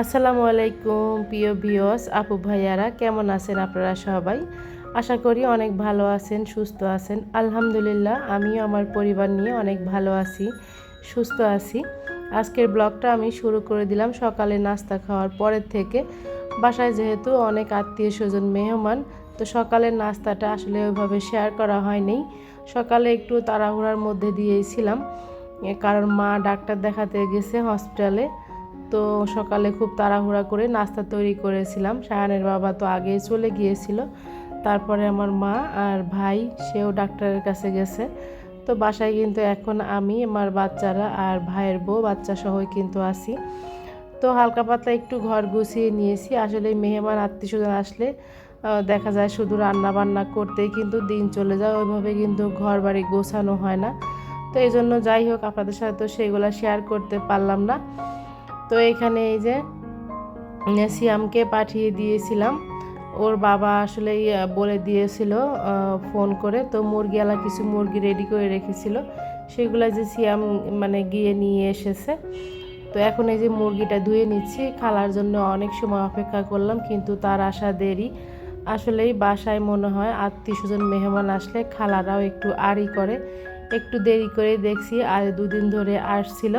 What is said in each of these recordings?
আসসালামু আলাইকুম, প্রিয় বিয়স আপু ভাইয়ারা, কেমন আছেন আপনারা সবাই? আশা করি অনেক ভালো আছেন, সুস্থ আছেন। আলহামদুলিল্লাহ, আমিও আমার পরিবার নিয়ে অনেক ভালো আছি, সুস্থ আছি। আজকের ব্লগটা আমি শুরু করে দিলাম সকালে নাস্তা খাওয়ার পরের থেকে। বাসায় যেহেতু অনেক আত্মীয় স্বজন মেহমান, তো সকালের নাস্তাটা আসলে ওইভাবে শেয়ার করা হয়নি। সকালে একটু তাড়াহুড়ার মধ্যে দিয়েছিলাম কারণ মা ডাক্তার দেখাতে গেছে হসপিটালে তো সকালে খুব তাড়াহুড়া করে নাস্তা তৈরি করেছিলাম। সায়ানের বাবা তো আগেই চলে গিয়েছিল। তারপরে আমার মা আর ভাই, সেও ডাক্তারের কাছে গেছে। তো বাসায় কিন্তু এখন আমি, আমার বাচ্চারা আর ভাইয়ের বউ বাচ্চা সহই কিন্তু আছি। তো হালকা পাতলা একটু ঘর গুছিয়ে নিয়েছি। আসলে মেহমান আত্মীয় স্বজন আসলে দেখা যায় শুধু রান্না বান্না করতেই কিন্তু দিন চলে যায়। ওইভাবে কিন্তু ঘর বাড়ি গোছানো হয় না। তো এই জন্য যাই হোক, আপনাদের সাথে তো সেগুলো শেয়ার করতে পারলাম না। তো এখানে এই যে সিয়ামকে পাঠিয়ে দিয়েছিলাম। ওর বাবা আসলে বলে দিয়েছিল ফোন করে। তো মুরগিওয়ালা কিছু মুরগি রেডি করে রেখেছিল। সেগুলো যে সিয়াম মানে গিয়ে নিয়ে এসেছে। তো এখন এই যে মুরগিটা ধুয়ে নিচ্ছি। খালার জন্য অনেক সময় অপেক্ষা করলাম, কিন্তু তার আসা দেরি। আসলেই বাসায় মনে হয় আত্মীয় স্বজন মেহমান আসলে খালারাও একটু আড়ি করে। একটু দেরি করে দেখছি আর দুদিন ধরে আসছিল।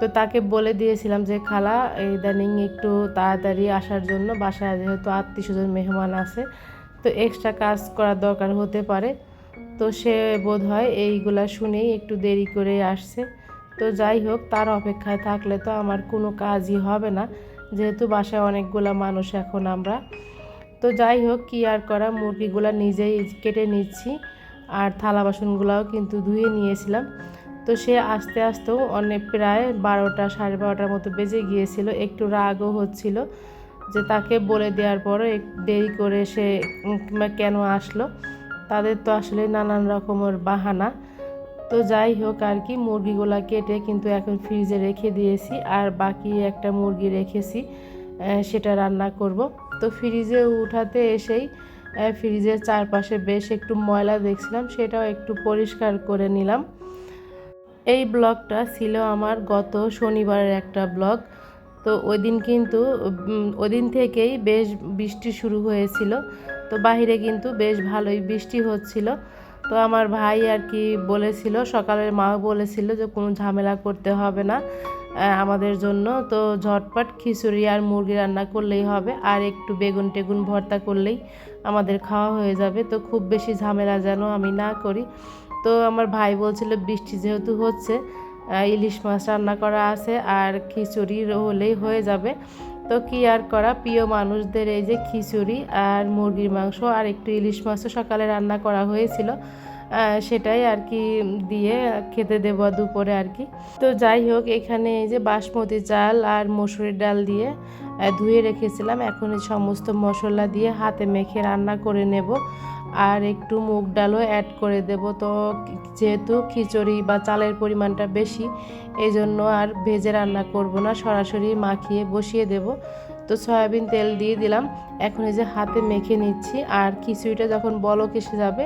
তো তাকে বলে দিয়েছিলাম যে, খালা, ইদানিং একটু তাড়াতাড়ি আসার জন্য বাসায় যেহেতু আত্মীয় স্বজন মেহমান আছে, তো এক্সট্রা কাজ করার দরকার হতে পারে। তো সে বোধ হয় এইগুলা শুনেই একটু দেরি করে আসছে। তো যাই হোক, তার অপেক্ষায় থাকলে তো আমার কোনো কাজই হবে না, যেহেতু বাসায় অনেকগুলা মানুষ এখন আমরা। তো যাই হোক, কি আর করা, মুরগিগুলা নিজেই কেটে নিচ্ছি, আর থালা বাসনগুলাও কিন্তু ধুয়ে নিয়েছিলাম। তো সে আস্তে আস্তেও অনেক প্রায় বারোটা সাড়ে বারোটার মতো বেজে গিয়েছিল। একটু রাগও হচ্ছিল যে তাকে বলে দেওয়ার পরও দেরি করে সে কেন আসলো? তাদের তো আসলে নানান রকমের বাহানা। তো যাই হোক আর কি, মুরগিগুলা কেটে কিন্তু এখন ফ্রিজে রেখে দিয়েছি আর বাকি একটা মুরগি রেখেছি সেটা রান্না করব। তো ফ্রিজে উঠাতে এসেই ফ্রিজের চারপাশে বেশ একটু ময়লা দেখছিলাম, সেটাও একটু পরিষ্কার করে নিলাম। এই ব্লগটা ছিল আমার গত শনিবারের একটা ব্লগ। তো ওই দিন কিন্তু ওই দিন থেকেই বেশ বৃষ্টি শুরু হয়েছিল। তো বাইরে কিন্তু বেশ ভালোই বৃষ্টি হচ্ছিল। তো আমার ভাই আর কি বলেছিল, সকালের মাও বলেছিল যে কোনো ঝামেলা করতে হবে না আমাদের জন্য। তো ঝটপট খিচুড়ি আর মুরগি রান্না করলেই হবে, আর একটু বেগুন টেগুন ভর্তা করলেই আমাদের খাওয়া হয়ে যাবে। তো খুব বেশি ঝামেলা যেন আমি না করি। তো আমার ভাই বলছিল, বৃষ্টি যেহেতু হচ্ছে ইলিশ মাছ রান্না করা আছে আর খিচুড়ি হলেই হয়ে যাবে। তো কি আর করা, প্রিয় মানুষদের এই যে খিচুড়ি আর মুরগির মাংস আর একটু ইলিশ মাছও সকালে রান্না করা হয়েছিল সেটাই আর কি দিয়ে খেতে দেবো দুপুরে আর কি। তো যাই হোক, এখানে এই যে বাসমতি চাল আর মসুরির ডাল দিয়ে ধুয়ে রেখেছিলাম। এখন এই সমস্ত মশলা দিয়ে হাতে মেখে রান্না করে নেব। আর একটু মুগ ডালও অ্যাড করে দেব। তো যেহেতু খিচুড়ি বা চালের পরিমাণটা বেশি এই জন্য আর ভেজে রান্না করব না, সরাসরি মাখিয়ে বসিয়ে দেব। তো সয়াবিন তেল দিয়ে দিলাম। এখন এই যে হাতে মেখে নিচ্ছি, আর খিচুড়িটা যখন বলক এসে যাবে,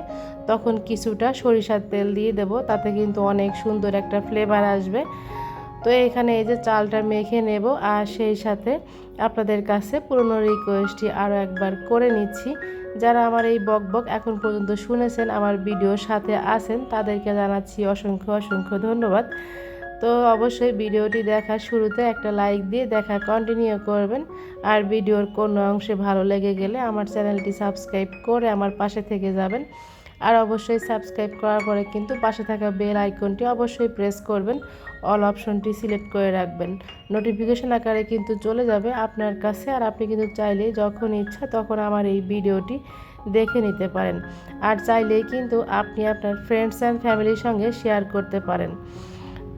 তখন কিছুটা সরিষার তেল দিয়ে দেব, তাতে কিন্তু অনেক সুন্দর একটা ফ্লেভার আসবে। তো এখানে এই যে চালটা মেখে নেব, আর সেই সাথে আপনাদের কাছে পুরনো রিকোয়েস্টটি আরও একবার করে নিচ্ছি। যারা আমার এই বক বক এখন পর্যন্ত শুনেছেন, আমার ভিডিওর সাথে আছেন, তাদেরকে জানাচ্ছি অসংখ্য অসংখ্য ধন্যবাদ। তো অবশ্যই ভিডিওটি দেখার শুরুতে একটা লাইক দিয়ে দেখা কন্টিনিউ করবেন। আর ভিডিওর কোনো অংশে ভালো লেগে গেলে আমার চ্যানেলটি সাবস্ক্রাইব করে আমার পাশে থেকে যাবেন। আর অবশ্যই সাবস্ক্রাইব করার পরে কিন্তু পাশে থাকা বেল আইকনটি অবশ্যই প্রেস করবেন। অল অপশনটি সিলেক্ট করে রাখবেন। নোটিফিকেশন আকারে কিন্তু চলে যাবে আপনার কাছে আর আপনি কিন্তু চাইলে যখন ইচ্ছা তখন আমার এই ভিডিওটি দেখে নিতে পারেন। আর চাইলেই কিন্তু আপনি আপনার ফ্রেন্ডস অ্যান্ড ফ্যামিলির সঙ্গে শেয়ার করতে পারেন।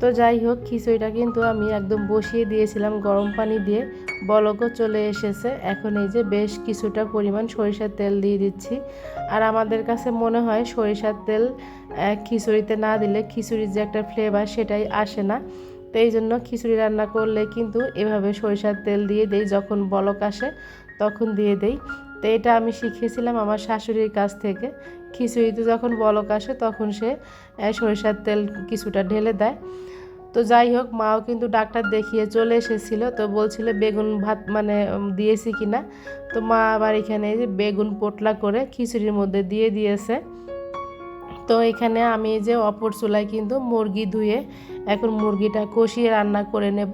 তো যাই হোক, খিচুড়িটা কিন্তু আমি একদম বসিয়ে দিয়েছিলাম গরম পানি দিয়ে। বলকও চলে এসেছে। এখন এই যে বেশ কিছুটা পরিমাণ সরিষার তেল দিয়ে দিচ্ছি। আর আমাদের কাছে মনে হয় সরিষার তেল খিচুড়িতে না দিলে খিচুড়ির যে একটা ফ্লেভার সেটাই আসে না। তো এই জন্য খিচুড়ি রান্না করলে কিন্তু এভাবে সরিষার তেল দিয়ে দেই, যখন বলক আসে তখন দিয়ে দেই। তো এটা আমি শিখেছিলাম আমার শাশুড়ির কাছ থেকে। খিচুড়িতে যখন বলক আসে তখন সে সরিষার তেল কিছুটা ঢেলে দেয়। তো যাই হোক, মাও কিন্তু ডাক্তার দেখিয়ে চলে এসেছিল। তো বলছিল বেগুন ভাত মানে দিয়েছি কিনা। তো মা আবার এখানে বেগুন পোটলা করে খিচুড়ির মধ্যে দিয়ে দিয়েছে। তো এখানে আমি যে অপর চুলায় কিন্তু মুরগি ধুয়ে এখন মুরগিটা কষিয়ে রান্না করে নেব।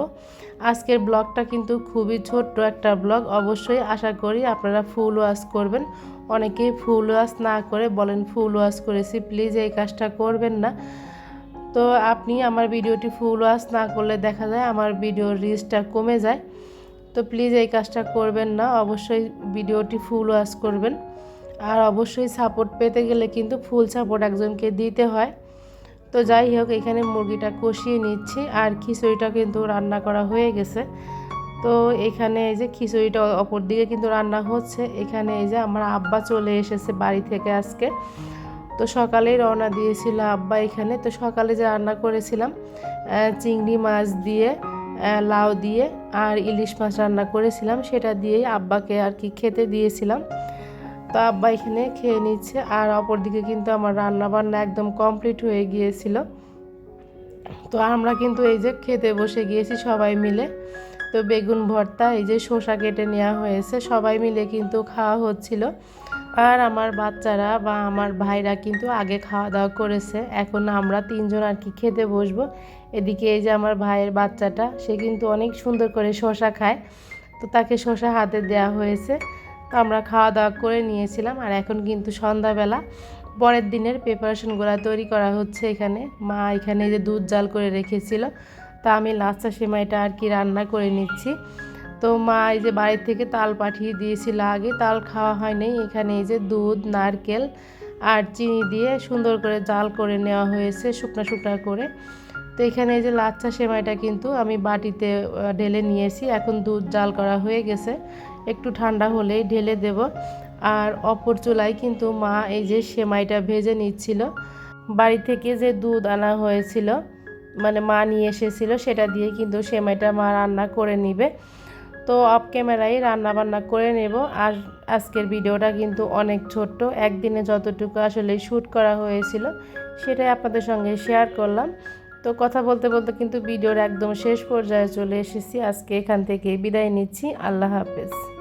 আজকের ব্লগটা কিন্তু খুবই ছোট্ট একটা ব্লগ। অবশ্যই আশা করি আপনারা ফুল ওয়াশ করবেন। অনেকেই ফুল ওয়াশ না করে বলেন ফুল ওয়াশ করেছি, প্লিজ এই কাজটা করবেন না। তো আপনি আমার ভিডিওটি ফুল ওয়াশ না করলে দেখা যায় আমার ভিডিওর রিচটা কমে যায়। তো প্লিজ এই কাজটা করবেন না, অবশ্যই ভিডিওটি ফুল ওয়াশ করবেন। আর অবশ্যই সাপোর্ট পেতে গেলে কিন্তু ফুল সাপোর্ট একজনকে দিতে হয়। তো যাই হোক, এখানে মুরগিটা কষিয়ে নিচ্ছি। আর খিচুড়িটা কিন্তু রান্না করা হয়ে গেছে। তো এখানে এই যে খিচুড়িটা অপর দিকে কিন্তু রান্না হচ্ছে। এখানে এই যে আমার আব্বা চলে এসেছে বাড়ি থেকে আজকে। তো সকালেই রওনা দিয়েছিল আব্বা এখানে। তো সকালে যে রান্না করেছিলাম চিংড়ি মাছ দিয়ে লাউ দিয়ে আর ইলিশ মাছ রান্না করেছিলাম, সেটা দিয়েই আব্বাকে আর কি খেতে দিয়েছিলাম। তো আব্বা এখানে খেয়ে নিচ্ছে আর অপরদিকে কিন্তু আমার রান্না বান্না একদম কমপ্লিট হয়ে গিয়েছিল। তো আমরা কিন্তু এই যে খেতে বসে গিয়েছি সবাই মিলে। তো বেগুন ভর্তা, এই যে শসা কেটে নেওয়া হয়েছে, সবাই মিলে কিন্তু খাওয়া হচ্ছিল। আর আমার বাচ্চারা বা আমার ভাইরা কিন্তু আগে খাওয়া দাওয়া করেছে। এখন আমরা তিনজন আর কি খেতে বসবো। এদিকে এই যে আমার ভাইয়ের বাচ্চাটা, সে কিন্তু অনেক সুন্দর করে শশা খায়। তো তাকে শশা হাতে দেওয়া হয়েছে। তো আমরা খাওয়া দাওয়া করে নিয়েছিলাম আর এখন কিন্তু সন্ধ্যাবেলা। পরের দিনের প্রিপারেশনগুলো তৈরি করা হচ্ছে এখানে। মা এখানে যে দুধ জাল করে রেখেছিল। তা আমি লাচ্চা সেমাইটা আর কি রান্না করে নিচ্ছি। তো মা এই যে বাড়ির থেকে তাল পাঠিয়ে দিয়েছিল আগে, তাল খাওয়া হয়নি। এখানে এই যে দুধ, নারকেল আর চিনি দিয়ে সুন্দর করে জাল করে নেওয়া হয়েছে, শুকনো শুকনো করে। তো এখানে এই যে লাচ্চা সেমাইটা কিন্তু আমি বাটিতে ঢেলে নিয়েছি। এখন দুধ জাল করা হয়ে গেছে। একটু ঠান্ডা হলেই ঢেলে দেব। আর অপর চুলায় কিন্তু মা এই যে সেমাইটা ভেজে নিচ্ছিল। বাড়ি থেকে যে দুধ আনা হয়েছিল মানে মা নিয়ে এসেছিল, সেটা দিয়ে কিন্তু সেমাইটা মা রান্না করে নিবে। তো অফ ক্যামেরায় রান্না বান্না করে নেব। আর আজকের ভিডিওটা কিন্তু অনেক ছোট্ট। একদিনে যতটুকু আসলে শ্যুট করা হয়েছিল, সেটাই আপনাদের সঙ্গে শেয়ার করলাম। তো কথা বলতে বলতে কিন্তু ভিডিওর একদম শেষ পর্যায়ে চলে এসেছি। আজকে এখান থেকে বিদায় নিচ্ছি। আল্লাহ হাফেজ।